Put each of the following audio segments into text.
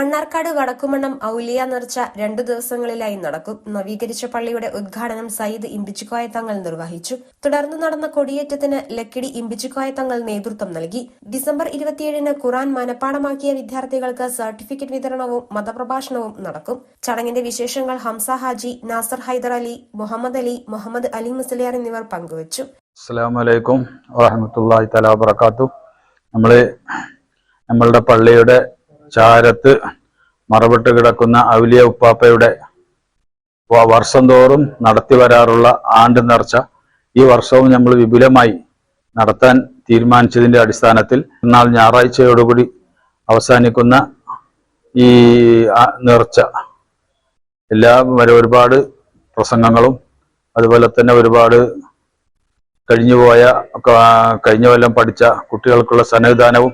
മണ്ണാർക്കാട് വടക്കുമണ്ണം ഔലിയ നേർച്ച രണ്ടു ദിവസങ്ങളിലായി നടക്കും. നവീകരിച്ച പള്ളിയുടെ ഉദ്ഘാടനം സയ്യിദ് ഇമ്പിച്ചിക്കോയ തങ്ങൾ നിർവഹിച്ചു. തുടർന്ന് നടന്ന കൊടിയേറ്റത്തിന് ലക്കിടി ഇമ്പിച്ചിക്കോയ തങ്ങൾ നേതൃത്വം നൽകി. ഡിസംബർ ഇരുപത്തിയേഴിന് ഖുറാൻ മനഃപ്പാടമാക്കിയ വിദ്യാർത്ഥികൾക്ക് സർട്ടിഫിക്കറ്റ് വിതരണവും മതപ്രഭാഷണവും നടക്കും. ചടങ്ങിന്റെ വിശേഷങ്ങൾ ഹംസ ഹാജി നാസർ ഹൈദർ അലി മുഹമ്മദ് അലി മുഹമ്മദ് അലി മുസ്ലിയാർ എന്നിവർ പങ്കുവച്ചു. അസ്സാം തല വബർക്കാത്തു നമ്മൾ നമ്മളുടെ പള്ളിയുടെ ചാരത്ത് മറവിട്ട് കിടക്കുന്ന ഔലിയ ഉപ്പാപ്പയുടെ വർഷം തോറും നടത്തി വരാറുള്ള ആണ്ട് നേർച്ച ഈ വർഷവും നമ്മൾ വിപുലമായി നടത്താൻ തീരുമാനിച്ചതിന്റെ അടിസ്ഥാനത്തിൽ എന്നാൽ ഞായറാഴ്ചയോടുകൂടി അവസാനിക്കുന്ന ഈ നേർച്ച. എല്ലാ വരെ ഒരുപാട് പ്രസംഗങ്ങളും അതുപോലെ തന്നെ ഒരുപാട് കഴിഞ്ഞുപോയ കഴിഞ്ഞ കൊല്ലം പഠിച്ച കുട്ടികൾക്കുള്ള സന്നിധാനവും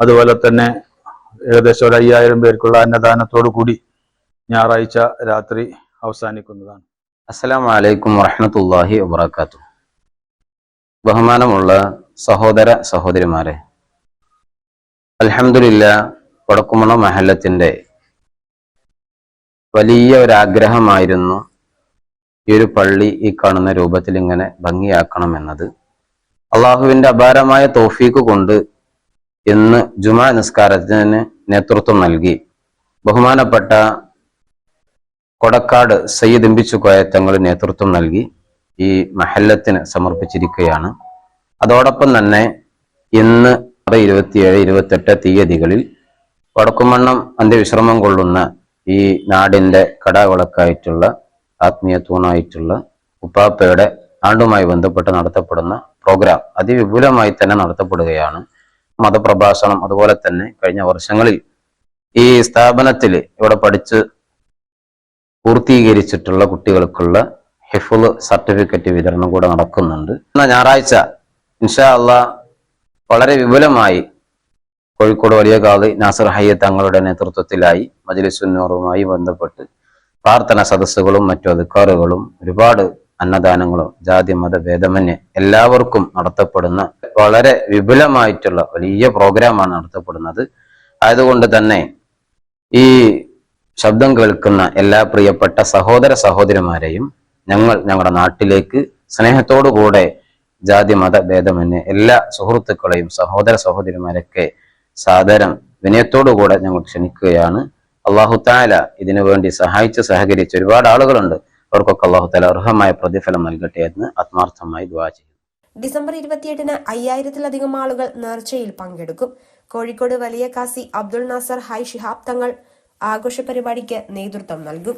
അതുപോലെ തന്നെ ഏകദേശം ഒരു അയ്യായിരം പേർക്കുള്ള അന്നദാനത്തോടു കൂടി ഞായറാഴ്ച രാത്രി അവസാനിക്കുന്നതാണ്. അസ്സലാമു അലൈക്കും വറഹ്മത്തുള്ളാഹി വബറകാത്തു ബഹുമാനമുള്ള സഹോദര സഹോദരിമാരെ അൽഹംദുലില്ല വടക്കുമണ മഹല്ലത്തിന്റെ വലിയ ഒരാഗ്രഹമായിരുന്നു ഈ ഒരു പള്ളി ഈ കാണുന്ന രൂപത്തിൽ ഇങ്ങനെ ഭംഗിയാക്കണമെന്നത്. അള്ളാഹുവിന്റെ അപാരമായ തോഫീക്ക് കൊണ്ട് ഇന്ന് ജുമാ നിസ്കാരത്തിന് നേതൃത്വം നൽകി. ബഹുമാനപ്പെട്ട കൊടക്കാട് സയ്യിദ് എമ്പിച്ചുകോയ തങ്ങൾ നേതൃത്വം നൽകി ഈ മഹല്ലത്തിന് സമർപ്പിച്ചിരിക്കുകയാണ്. അതോടൊപ്പം തന്നെ ഇന്ന് ഇരുപത്തിയേഴ് ഇരുപത്തെട്ട് തീയതികളിൽ വടക്കുമണ്ണം അന്ത്യവിശ്രമം കൊള്ളുന്ന ഈ നാടിന്റെ കടാവിളക്കായിട്ടുള്ള ആത്മീയ തൂണായിട്ടുള്ള ഉപ്പാപ്പയുടെ ആണ്ടുമായി ബന്ധപ്പെട്ട് നടത്തപ്പെടുന്ന പ്രോഗ്രാം അതിവിപുലമായി തന്നെ നടത്തപ്പെടുകയാണ്. മതപ്രഭാഷണം അതുപോലെ തന്നെ കഴിഞ്ഞ വർഷങ്ങളിൽ ഈ സ്ഥാപനത്തിൽ ഇവിടെ പഠിച്ച് പൂർത്തീകരിച്ചിട്ടുള്ള കുട്ടികൾക്കുള്ള ഹിഫുൾ സർട്ടിഫിക്കറ്റ് വിതരണം കൂടെ നടക്കുന്നുണ്ട്. എന്നാൽ ഞായറാഴ്ച ഇൻഷാ അല്ല വളരെ വിപുലമായി കോഴിക്കോട് വലിയ കാളി നാസർ ഹയ്യ തങ്ങളുടെ നേതൃത്വത്തിലായി മജലിസുന്നൂറുമായി ബന്ധപ്പെട്ട് പ്രാർത്ഥന സദസ്സുകളും മറ്റു അധികാറുകളും ഒരുപാട് അന്നദാനങ്ങളും ജാതി മത ഭേദമന്യേ എല്ലാവർക്കും നടത്തപ്പെടുന്ന വളരെ വിപുലമായിട്ടുള്ള വലിയ പ്രോഗ്രാമാണ് നടത്തപ്പെടുന്നത്. ആയതുകൊണ്ട് തന്നെ ഈ ശബ്ദം കേൾക്കുന്ന എല്ലാ പ്രിയപ്പെട്ട സഹോദര സഹോദരിമാരെയും ഞങ്ങൾ ഞങ്ങളുടെ നാട്ടിലേക്ക് സ്നേഹത്തോടുകൂടെ ജാതി മത ഭേദമന്യേ എല്ലാ സുഹൃത്തുക്കളെയും സഹോദര സഹോദരിമാരൊക്കെ സാദരം വിനയത്തോടുകൂടെ ഞങ്ങൾ ക്ഷണിക്കുകയാണ്. അള്ളാഹു താല ഇതിനു വേണ്ടി സഹായിച്ച് സഹകരിച്ച് ഒരുപാട് ആളുകളുണ്ട്. അവർക്കൊക്കെ അള്ളാഹുത്തല അർഹമായ പ്രതിഫലം നൽകട്ടെ എന്ന് ആത്മാർത്ഥമായി ദ്വാ ചെയ്യുന്നു ഡിസംബർ ഇരുപത്തിയെട്ടിന് അയ്യായിരത്തിലധികം ആളുകൾ നേർച്ചയിൽ പങ്കെടുക്കും. കോഴിക്കോട് വലിയ കാസി അബ്ദുൾ നാസർ ഹൈ ഷിഹാബ് തങ്ങൾ ആഘോഷ പരിപാടിക്ക് നേതൃത്വം നൽകും.